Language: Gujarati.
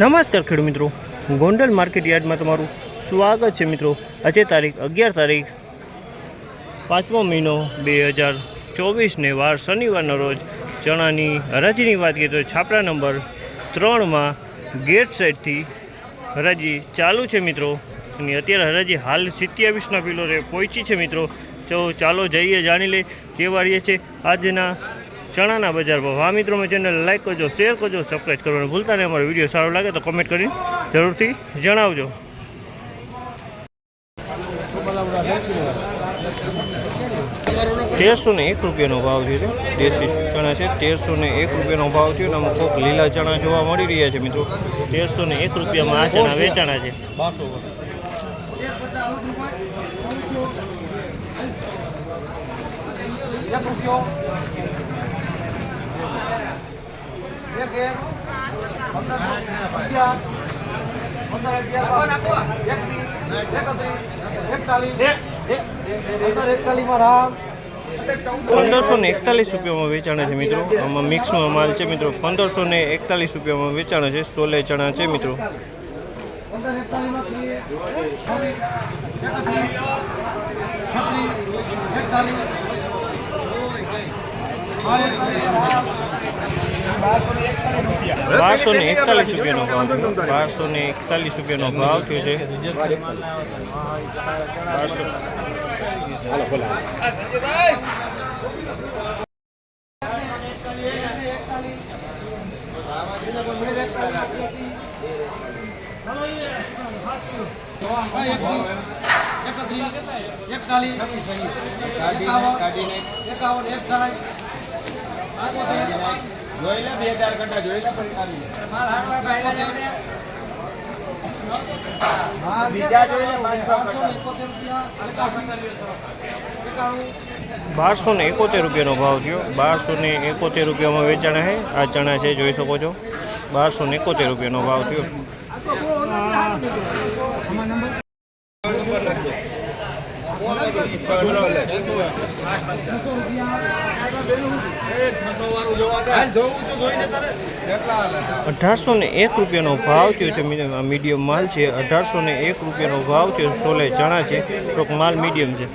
નમસ્કાર ખેડૂત મિત્રો. ગોંડલ માર્કેટ યાર્ડમાં તમારું સ્વાગત છે મિત્રો. આજે તારીખ અગિયાર તારીખ પાંચમો મહિનો બે હજાર ચોવીસને વાર શનિવારના રોજ ચણાની હરાજીની વાત કરીએ તો છાપરા નંબર ત્રણમાં ગેટ સાઈડથી હરાજી ચાલુ છે મિત્રો. અને અત્યારે હરાજી હાલ સિત્યાવીસના પિલોરે પહોંચી છે મિત્રો. તો ચાલો જઈએ, જાણી લઈએ. કેવા રહીએ છે, આજના ચણાના બજાર ભાવ. હા મિત્રો મેં ચેનલ લાઈક કરજો શેર કરજો સબસ્ક્રાઈબ કરવાનું ભૂલતા નહીં. અમારો વીડિયો સારો લાગે તો કમેન્ટ કરી જરૂરથી જણાવજો. તેરસો ને એક રૂપિયાનો ભાવ છે. દેશી ચણા છે. તેરસો ને એક રૂપિયાનો ભાવ છે અને અમુક લીલા ચણા જોવા મળી રહ્યા છે મિત્રો. તેરસો ને એક રૂપિયામાં આ ચણા વેચાણા છે. એક પંદરસો ને એકતાલીસ રૂપિયામાં વેચાણ છે મિત્રો. આમાં મિક્સમાં માલ છે મિત્રો. પંદરસો ને એકતાલીસ રૂપિયામાં વેચાણે છે. સોલે ચણા છે મિત્રો. એકતાલીસ. બારસો ને એકતાલીસ રૂપિયાનો ભાવ બારસો ને એકતાલીસ રૂપિયાનો ભાવ થયો છે. એકતાલીસ. એકાવન. એકાવન. એકસાઠ. એકોતેર બારસો ને એકોતેર રૂપિયાનો ભાવ થયો. બારસો ને એકોતેર રૂપિયામાં વેચાણા છે આ ચણા છે જોઈ શકો છો. બારસો ને એકોતેર રૂપિયાનો ભાવ થયો. અઢારસો ને એક રૂપિયાનો ભાવ થયો છે મીડિયમ માલ છે. અઢારસો ને એક રૂપિયાનો ભાવ થયો સોલે ચણા છે. તો માલ મીડિયમ છે.